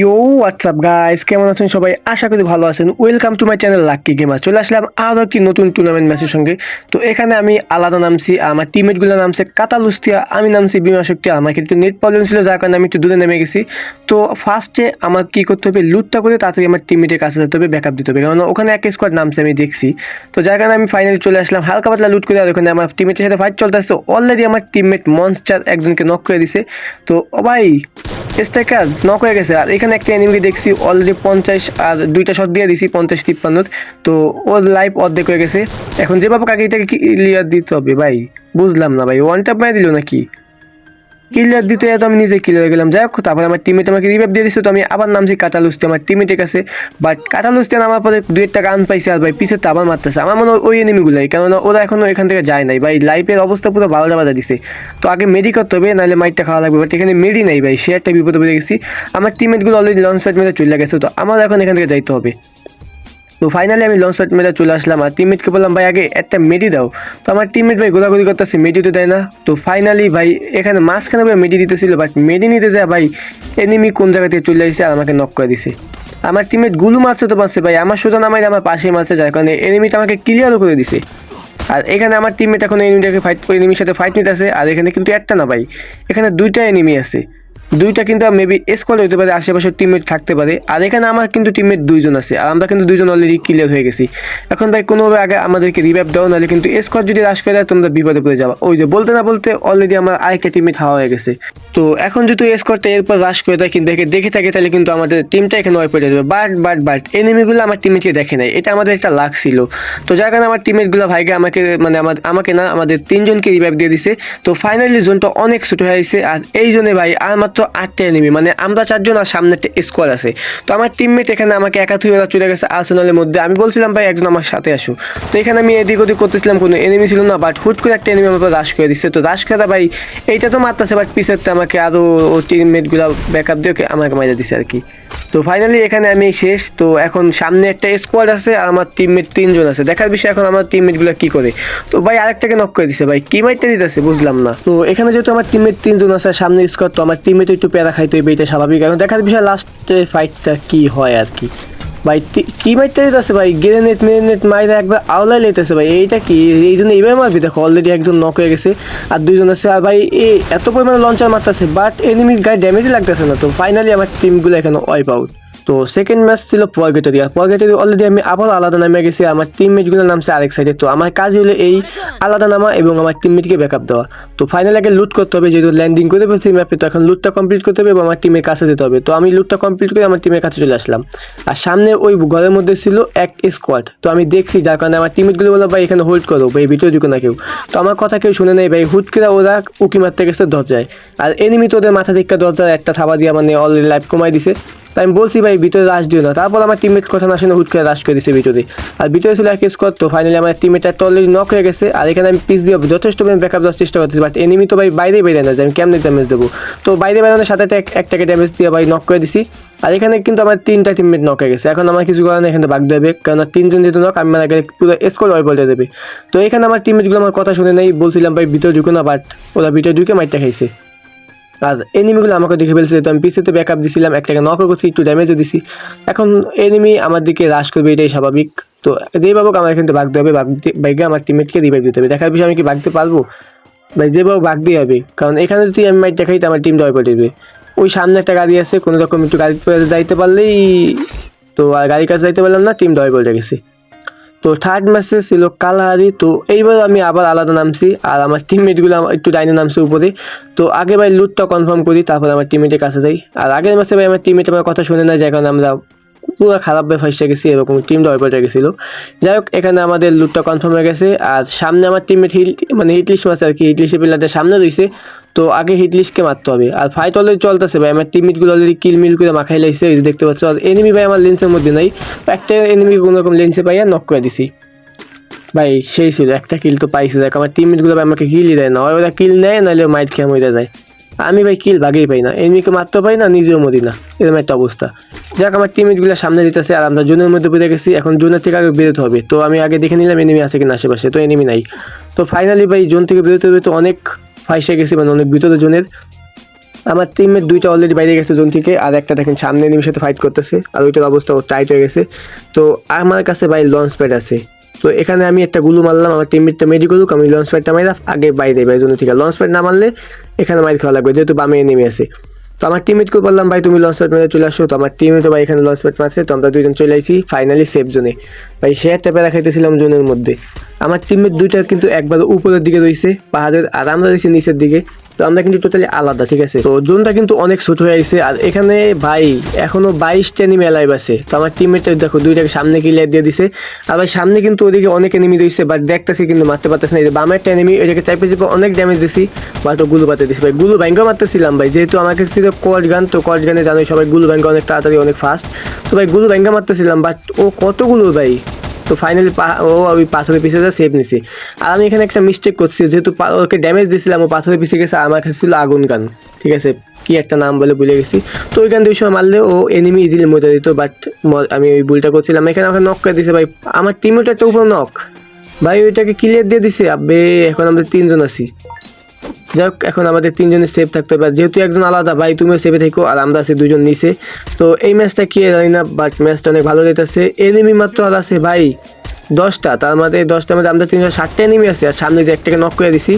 You what's up guys কেমন আছেন সবাই? আশা করি ভালো আছেন। Welcome to my channel lucky gamer চলে আসলাম আরও কি নতুন টুর্নামেন্ট ম্যাচের সঙ্গে। তো এখানে আমি আলাদা নামছি, আমার টিমমেটগুলো নামছে কাতালুস্তিয়া আমি নামছি বিমা শক্তি। আমার কিন্তু নেট প্রবলেম ছিল, যার কারণে আমি একটু দূরে নেমে গেছি। তো ফার্স্টে আমার কী করতে হবে? লুটটা করে তাড়াতাড়ি আমার টিমমেটের কাছে যেতে হবে ব্যাকআপ দিতে হবে। কারণ ওখানে এক স্কোয়াড নামছে, আমি দেখছি। তো যার কারণে আমি ফাইনালি চলে আসলাম। হালকা পাতলা লুট করে, আর ওখানে আমার টিমমেটের সাথে ফাইট চলতে আসছে অলরেডি আমার টিমমেট মনস্টার একজনকে নক করে দিছে। তো ও ভাই স্ট্রাইকার নক হয়ে গেছে। আর এখানে একটা এনিমিকে দেখছি অলরেডি পঞ্চাশ আর দুইটা শট দিয়ে দিছি, পঞ্চাশ তিপ্পান্ন তো ওর লাইফ অর্ধেক হয়ে গেছে। এখন যেভাবে কাকে এটাকে ক্লিয়ার দিতে হবে ভাই? বুঝলাম না ভাই ওয়ান টাপ মায় দিল নাকি? ক্লিয়ার দিতে তো আমি নিজে ক্লিয়ার গেলাম, যাই হোক, তারপরে আমার টিমেট আমাকে রিভাইভ দিয়ে দিচ্ছে তো আমি আবার নামছি কাটালুস্তি আমার টিমেটের কাছে। বাট কাটালুস্তি নামার পরে দুই একটা গান পাইছে আর ভাই পিছের তো আবার মারতেছে। আমার মনে হয় ওই এনিমিগুলাই কেননা ওরা এখনও এখান থেকে যায় নাই। ভাই লাইফের অবস্থা পুরো বারোটা বাজা দিছে। তো আগে মেডি করতে হবে, নাহলে মাইটটা খাওয়া লাগবে। বাট এখানে মেডি নাই ভাই, সে একটা বিপদে পড়ে গেছি। আমার টিমেটগুলো অলরেডি লঞ্চ প্যাড মেরে চলে গেছে, তো আমার এখন এখান থেকে যাইতে হবে। তো ফাইনালি আমি লং প্যাড মেরে চলে আসলাম। আর টিমমেটকে বললাম, ভাই, আগে একটা মেডি দাও। তো আমার টিমমেট ভাই গোলাগুলি করতেছে মেডি তো দেয় না। তো ফাইনালি ভাই, এখানে মাঝখানে ভাই মেডি দিতেছিল বাট মেডি নিতে যায় ভাই এনিমি কোন জায়গা থেকে চলে আসছে আর আমাকে নক করে দিছে। আমার টিমমেট গুলু মারছে তো মারছে ভাই, আমার সোজা নামাই আমার পাশেই মারছে, যার কারণে এনিমিটা আমাকে ক্লিয়ারও করে দিছে। আর এখানে আমার টিমমেট এখন এনিমিটাকে ফাইট এনিমির সাথে ফাইট নিতে নিতেছে, আর এখানে কিন্তু একটা না ভাই, এখানে দুইটা এনিমি আছে। দুইটা কিন্তু মেবি স্কোয়াড হতে পারে, আশেপাশের টিমমেট থাকতে পারে। আর এখানে আমার কিন্তু টিমমেট দুইজন আছে, আর আমরা কিন্তু দুইজন অলরেডি ক্লিয়ার হয়ে গেছি। এখন ভাই কোনোভাবে আগে আমাদেরকে রিভাইভ দাও, নাহলে কিন্তু স্কোয়াড যদি রাশ করে দেয় তোমরা বিপদে পড়ে যাবা। ওই যে বলতে না বলতে অলরেডি আমার আরেকটা টিমমেট হাওয়া হয়ে গেছে। তো এখন যদি স্কোয়াডটা এরপর রাশ করে দেয়, কিন্তু দেখে থাকে, তাহলে কিন্তু আমাদের টিমটা এখানে ওয়াইপ হয়ে যাবে। বাট বাট বাট এনিমিগুলো আমার টিমমেটকে দেখে নাই। এটা আমাদের একটা লাক ছিল। তো যার কারণে আমার টিমমেটগুলো ভাইকে আমাকে মানে আমার, আমাকে না, আমাদের তিনজনকে রিভাইভ দিয়ে দিছে। তো ফাইনালি জোনটা অনেক ছোট হয়ে গেছে। আর এই জন্য ভাই আর মাত্র আটটা এনিমি মানে আমরা চারজন আর সামনে একটা স্কোয়াড আছে। তো আমার টিমমেট এখানে আমাকে একা থুয়ে চলে গেছে আর্সেনালের মধ্যে। আমি বলছিলাম, ভাই, একজন আমার সাথে আসো। তো এখানে আমি এদিক ওদিক করতেছিলাম, কোনো এনিমি ছিল না বাট হুট করে একটা এনিমি আমার রাশ করে দিচ্ছে তো রাশ করা ভাই, এইটা তো মারতেছে বাট পিছের তো আমাকে আরও ও টিমমেটগুলো ব্যাকআপ দিয়ে আমাকে মাইরে দিছে আর কি। তো ফাইনালি এখানে আমি শেষ। তো এখন সামনে একটা স্কোয়াড আছে আর আমার টিমমেট তিনজন আছে। দেখার বিষয়, এখন আমার টিমমেটগুলো কি করে? তো ভাই, আরেকটাকে নক করে দিছে, ভাই। কি মাইরটা দিতেছে, বুঝলাম না। তো এখানে যেহেতু আমার টিমমেট তিনজন আছে সামনে স্কোয়াড তো আমার টিমমেট একটু প্যারা খাইতে হবে এটা স্বাভাবিক। এখন দেখার বিষয় লাস্টের ফাইটটা কি হয় আর কি ভাই কি মারতে যেতেছে ভাই? গ্রেনেট মেরেনেট মাইরে একবার আওলাই লেতেছে ভাই। এইটা কি? এই জন্য এইভাবে মারবি? দেখো অলরেডি একজন নক হয়ে গেছে আর দুইজন আছে। আর ভাই, এ, এত পরিমাণে লঞ্চার মারতেছে বাট এনিমির গায়ে ড্যামেজই লাগতেছে না তো। ফাইনালি আমার টিমগুলো এখানে ওয়াইপ আউট তো সেকেন্ড ম্যাচ ছিল পরগেটরি আর পরগেটরি অলরেডি আমি আবার আলাদা নামে গেছি, আমার টিম টিমমেটগুলো নামছে আরেক সাইডে তো আমার কাজ হলো এই আলাদা নামা এবং আমার টিম টিমমেটকে ব্যাকআপ দেওয়া। তো ফাইনালি আগে লুট করতে হবে, যেহেতু ল্যান্ডিং করে ফেলছি ম্যাপে তো এখন লুটটা কমপ্লিট করতে হবে এবং আমার টিমের কাছে যেতে হবে। তো আমি লুটটা কমপ্লিট করে আমার টিমের কাছে চলে আসলাম। আর সামনে ওই ঘরের মধ্যে ছিল এক স্কোয়াড তো আমি দেখছি যার কারণে আমার টিমমেটগুলো বলল, ভাই, এখানে হোল্ড করো, ভাই ভিতরে ঢুকে না কেউ। তো আমার কথা কেউ শুনে নেই, ভাই, হুট করে ওরা উকি মারতে গেছে, দরজায়। আর এনিমি তো ওদের মাথা থেকে দরজায় একটা থাবা দিয়ে মানে অলরেডি লাইফ কমাই দিছে। তাই আমি বলছি ভাই, ভিতরে রাশ দিও না। তারপর আমার টিমমেট কথা না শুনে হুট করে রাশ করে দিছে ভিতরে। আর ভিতরে ছিল এক স্কোয়াড তো ফাইনালি আমার টিমমেটটা তো অলরেডি নক হয়ে গেছে। আর এখানে আমি পিস দিয়ে যথেষ্ট ব্যাকআপ দেওয়ার চেষ্টা করতেছি বাট এনিমি তো ভাই বাইরেই বেরোয় না যে আমি কেমনি ড্যামেজ দেবো? তো বাইরে বেরোনোর সাথে সাথে এক- একটাকে ড্যামেজ দিয়ে ভাই নক করে দিছি। আর এখানে কিন্তু আমার তিনটা টিমমেট নক হয়ে গেছে। এখন আমার কিছু করার নেই, এখানে বাগ দেবে। কারণ তিনজন যেহেতু নক আমি মারা গেলে পুরো স্কোর ওয়াই বলতে দেবে। তো এখানে আমার টিমমেটগুলো আমার কথা শুনে নেই, বলছিলাম ভাই, ভিতরে ঢুকো না বাট ওরা ভিতরে ঢুকে মাইটটা খাইছে। আর এনিমিগুলো আমাকে দেখে ফেলছে তো আমি পিছিয়ে ব্যাকআপ দিছিলাম একটাকে নক করছি, একটু ড্যামেজও দিছি। এখন এনিমি আমার দিকে রাশ করবে, এটাই স্বাভাবিক। তো যেই বাবুক আমার এখান থেকে ভাগতে হবে বাইকে আমার টিমমেটকে রিভাইভ দিতে হবে। দেখার বিষয়ে আমি কি ভাগতে পারব? ভাই, যে বাবু ভাগ দিয়ে হবে। কারণ এখানে যদি আমি মাইট দেখাই, তো আমার টিম ডয় পড়ে দেবে। ওই সামনে একটা গাড়ি আছে, কোনো রকম একটু গাড়ি যাইতে পারলেই তো আর গাড়ির কাছে যাইতে পারলাম না টিম ডয় পড়ে গেছে। তো থার্ড ম্যাচে ছিল কালাহারি, তো এইবার আমি আবার আলাদা নামছি আর আমার টিমমেটগুলো একটু ডাইনে নামছে উপরে। তো আগে ভাই লুটটা কনফার্ম করি, তারপর আমার টিমমেটের কাছে যাই। আর আগের ম্যাচে ভাই আমার টিমমেট আমার কথা শুনে না যে কারণে আমরা পুরো খারাপভাবে ফাইসে গেছি, এরকম টিম ডয়পেটে গেছিল। যাই হোক, এখানে আমাদের লুটটা কনফার্ম হয়ে গেছে। আর সামনে আমার টিমমেট হিল মানে হিটলিশ মাছ আর কি হিটলিশে পিলারটা সামনে রয়েছে। তো আগে হিটলিশকে মারতে হবে আর ফাইট অলরেডি চলতেছে ভাই, আমার টিমমেটগুলো অলরেডি কিল মিল করে মাখাই যে দেখতে পাচ্ছ। আর এনিমি ভাই আমার লেন্সের মধ্যে নাই। একটা এনিমি কোনো রকম লেন্সে পাইয়া নক করে দিছি। ভাই, সেই ছিল, একটা কিল তো পাইছে। দেখ, আমার টিমমেটগুলো ভাই আমাকে কিলই দেয় না। ওরা কিল নেয়, নাহলে মাইট খেয়ে মরে যায়। আমি ভাই কিল ভাগেই পাই না। এনিমিকে মারতে পাই না, নিজেও মরি না। এরকম একটা অবস্থা। যাক, আমার টিমমেটগুলো সামনে দিতেছে, আর আমরা জোনের মধ্যে বেড়ে গেছি। এখন জোনের থেকে আগে বেরোতে হবে। তো আমি আগে দেখে নিলাম এনিমি আছে কিনা আশেপাশে, তো এনিমি নাই। তো ফাইনালি ভাই জোন থেকে বেরোতে হবে তো অনেক ফাইসে গেছি মানে অনেক বিতত জোনের আমার টিমের দুইটা অলরেডি বাইরে গেছে জোন থেকে, আর একটা দেখেন সামনে নিমের সাথে ফাইট করতেছে, আর ওইটার অবস্থা টাইট হয়ে গেছে। তো আমার কাছে ভাই লঞ্চ প্যাড আছে। তো এখানে আমি একটা গুলু মারলাম, আমার টিমমেটটা মেডি করুক, আমি লঞ্চ প্যাডটা মারলাম আগে বাইরে বাইরে জোন থেকে। লঞ্চ প্যাড না মারলে এখানে মাইর খাওয়া লাগবে, যেহেতু বামে নেমে আছে। তো আমার টিমমেটকে বললাম, ভাই, তুমি লঞ্চ মেরে চলে আসো। তো আমার টিমমেটও ভাই, এখানে লঞ্চ প্যাড মারছে। তো আমরা দুজন চলে আসি ফাইনালি সেফ জোনে ভাই, সে একটা প্যারা খাইতেছিলাম জোনের মধ্যে। আমার টিমমেট দুইটা কিন্তু একবার উপরের দিকে রয়েছে পাহাড়ের আর আমরা রয়েছি নিচের দিকে। তো আমরা কিন্তু টোটালি আলাদা, ঠিক আছে? তো জোনটা কিন্তু অনেক ছোট হয়ে আছে আর এখানে ভাই, এখনও বাইশটা এনিমি অ্যালাইভ আছে। তো আমার টিমমেটটা দেখো, দুইটাকে সামনে ক্লিয়ার দিয়ে দিছে। আর ভাই, সামনে কিন্তু ওদিকে অনেক এনিমি রয়েছে বাট দেখতেছি কিন্তু মারতে পারতেছে না। এই যে বামে একটা এনিমি ওইটাকে চাইপে চেপে অনেক ড্যামেজ দিছি বাট ও গুলো পাতে দিছি। ভাই, গুলো ব্যাঙ্গও মারতেছিলাম ভাই। যেহেতু আমার কাছে ছিল কট গান তো কট গানে জানোই সবাই গুলো ব্যাঙ্গা অনেক তাড়াতাড়ি, অনেক ফাস্ট তো ভাই, গুলো ব্যাঙ্গা মারতেছিলাম বাট ও কতগুলো ভাই? তো ফাইনালি ও ওই পাথরের পিছে যা সেভ নিছি। আর আমি এখানে একটা মিস্টেক করছি, যেহেতু ওকে ড্যামেজ দিয়েছিলাম, ও পাথরের পিছে গেছে, আমার কাছে ছিল আগুন গান। ঠিক আছে, কি একটা নাম বলে ভুলে গেছি। তো ওইখান দুই সময় মারলে, ও এনিমি ইজিলি মজা দিত বাট আমি ওই ভুলটা করছিলাম। এখানে আমাকে নক করে দিছে ভাই। আমার টিমটা একটা উপর নক ভাই, ওইটাকে ক্লিয়ার দিয়ে দিছে। আবে এখন আমরা তিনজন আছি। যাই হোক, এখন আমাদের তিনজনের সেফ থাকতে হবে। যেহেতু একজন আলাদা, ভাই, তুমিও সেফে থেকো, আর আমরা আছি দুজন নিচে। তো এই ম্যাচটা কি জানি না বাট ম্যাচটা অনেক ভালো যেতেছে। এনিমি মাত্র আর আছে, ভাই, দশটা। তার মধ্যে দশটার মধ্যে আমরা তিনশো ষাটটা এনিমি আছে, আর সামনে যে একটাকে নক করে দিছি।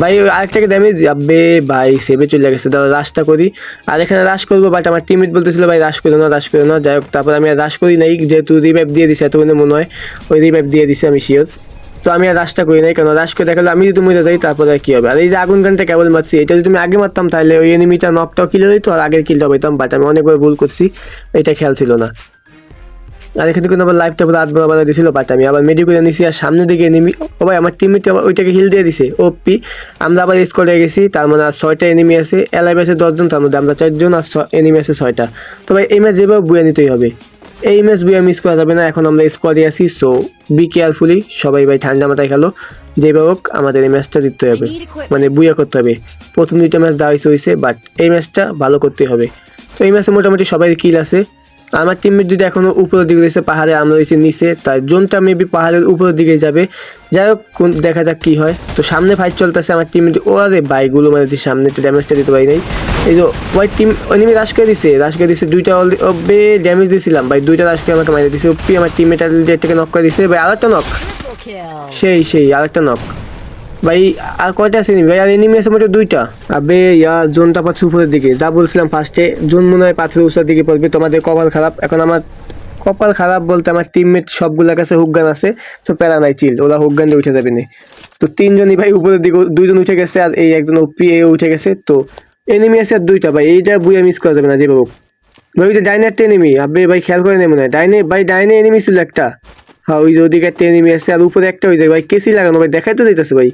ভাই, ওই আরেকটাকে ড্যামেজ যাবে ভাই সেভে চলে গেছে, দাদা রাশটা করি। আর এখানে রাশ করব বাট আমার টিমমেট বলতেছিল, ভাই রাশ করে না রাশ করে না। যাই হোক, তারপর আমি আর রাশ করি নাই, যেহেতু রিভাইভ দিয়ে দিছে এতক্ষণে মনে হয়, ওই রিভাইভ দিয়ে দিছে আমি শিওর তো আমি আর রাশটা করি নাই, কেন? রাশ করে দেখাল আমি যদি মরে যাই, তারপরে কি হবে? আর এই যে আগুন গানটা কেবল মারছি, এটা যদি তুমি আগে মারতাম, তাহলে ওই এনিমিটা নকটাও কিলে দিত আর আগের কিলটা পাইতাম বাট আমি অনেকবার ভুল করছি, এটা খেয়াল ছিল না। আর এখানে কিন্তু আবার লাইফটা পুরো আট বরাবর দিয়েছিল বাট আমি আবার মেডি করে নিছি, আর সামনের দিকে এনিমি ও ভাই, আমার টিমমেট ওইটাকে হিল দিয়ে দিছে ওপি আমরা আবার স্কোরে গেছি, তার মানে আর ছয়টা এনিমি আছে এলাইভ আছে দশজন, তার মধ্যে আমরা চারজন, আর এনিমি আছে ছয়টা। তো ভাই, এই ম্যাচ যেভাবে বুয়ে নিতেই হবে। এই ম্যাচ বুয়া মিস করা যাবে না এখন আমরা স্কোয়াডে আছি সো বি কেয়ারফুলি সবাই ভাই ঠান্ডা মাথায় খেলো। যেভাবে হোক আমাদের এই ম্যাচটা জিততে হবে। মানে বুয়া করতে হবে। প্রথম দুইটা ম্যাচ হয়েছে হয়েছে বাট এই ম্যাচটা ভালো করতে হবে। তো এই ম্যাচে মোটামুটি সবাই কিল আছে। আমার টিমমেট যদি এখনও উপরের দিকে রয়েছে পাহাড়ে আমরা রয়েছে নিচে তাই জোনটা মেবি পাহাড়ের উপরের দিকে যাবে। যাই হোক কোন- দেখা যাক কি হয়। তো সামনে ফাইট চলতেছে আমার টিমমেট ও আরে বাইকগুলো মানে দিচ্ছে সামনে একটু ড্যামেজটা দিতে পারি নাই। এই যে ওয়াই টিম এনিমি রাশ করে দিছে রাশ করে দিছে দুইটা অলরেডি বে ড্যামেজ দিয়েছিলাম। ভাই দুইটা রাশ করে আমাকে মারি দিছে। ওপি আমার টিমমেট থেকে নক করে দিছে। ভাই আরেকটা নক সেই সেই আরেকটা নক ভাই, আর কয়টা আছে ভাই, আর এনিমি আছে মোটে দুইটা। আবে, ইয়া জোনটা পাচ্ছে উপরের দিকে। যা বলছিলাম ফার্স্টে জোন মনে হয় পাথরের উষার দিকে পড়বে। তোমাদের কপাল খারাপ। এখন আমার কপাল খারাপ বলতে আমার টিমমেট সবগুলোর কাছে হুকগান আছে। তো প্যারা নাই চিল ওরা হুকগান দিয়ে উঠে যাবে না। তো তিনজনই ভাই উপরের দিকে, দুইজন উঠে গেছে আর এই একজন ওপি এ উঠে গেছে। তো এনিমি আছে আর দুইটা ভাই। এইটা বুয়ে মিস করা যাবে না, যেভাবে। ভাই, ওই যে ডাইনের একটা এনিমি আবে, ভাই, খেয়াল করে নেই মনে হয়। ডাইনে, ভাই, ডাইনে এনিমি ছিল একটা। ওই যে ওদিকে একটা এনিমি আছে, আর উপরে একটা ওই যে ভাই কেসি লাগানো, ভাই দেখাই তো দিতেছে ভাই।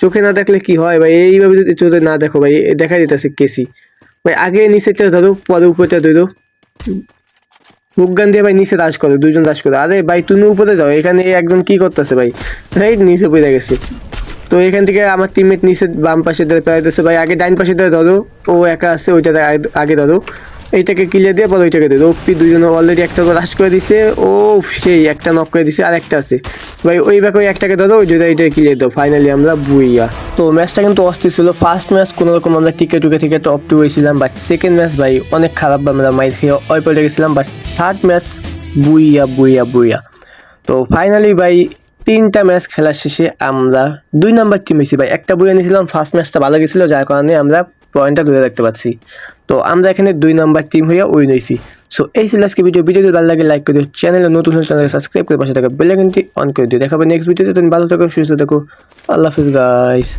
চোখে না দেখলে কি হয় ভাই? এইভাবে যদি চোখে না দেখো ভাই দেখাই দিতেছে কেসি। ভাই, আগে নিচেরটা ধরো, পরে উপরটা ধরো। বুকগান দিয়ে ভাই নিচে রাস করো দুজন রাস করো। আরে ভাই, তুমি উপরে যাও, এখানে একজন কি করতেছে ভাই? ভাই নিচে পড়ে গেছে। তো এখান থেকে আমার টিমমেট নিচে বাম পাশে ধরে পেরাইতেছে ভাই। আগে ডাইন পাশে ধরে ধরো, ও একা আছে, ওইটা আগে ধরো। এইটাকে ক্লিয়ার দিয়ে পরে ওইটাকে ধরো ওপি দুজনে অলরেডি একটা রাশ করে দিছে। ও সেই একটা নক করে দিছে আর একটা আছে। ভাই, ওই ব্যাক ওই একটাকে ধরো ওই দুটা এইটা ক্লিয়ার দাও। ফাইনালি আমরা বুইয়া। তো ম্যাচটা কিন্তু অস্থির ছিল। ফার্স্ট ম্যাচ কোনো রকম আমরা টিকে টুকে থেকে টপ টু হয়েছিলাম বাট সেকেন্ড ম্যাচ ভাই, অনেক খারাপ আমরা মাইর খেয়ে ওই পড়ে গেছিলাম but third match booyah booyah booyah. তো ফাইনালি ভাই, তিনটা ম্যাচ খেলার শেষে আমরা দুই নাম্বার টিম হয়েছি, ভাই। একটা বইয়ে নিয়েছিলাম ফার্স্ট ম্যাচটা ভালো গেছিল, যার কারণে আমরা পয়েন্টটা ধরে রাখতে পারছি। তো আমরা এখানে দুই নাম্বার টিম হইয়া উইন হয়েছি সো এই ছিল আজকে ভিডিও ভিডিও ভালো লাগে লাইক করে চ্যানেলে নতুন হলে চ্যানেলে সাবস্ক্রাইব করে পাশে থাকা বেলাইকনটি অন করে দিও। দেখাবে নেক্সট ভিডিওতে তুমি ভালো থাকো, সুস্থ থাকো। আল্লাহ হাফিজ গাইস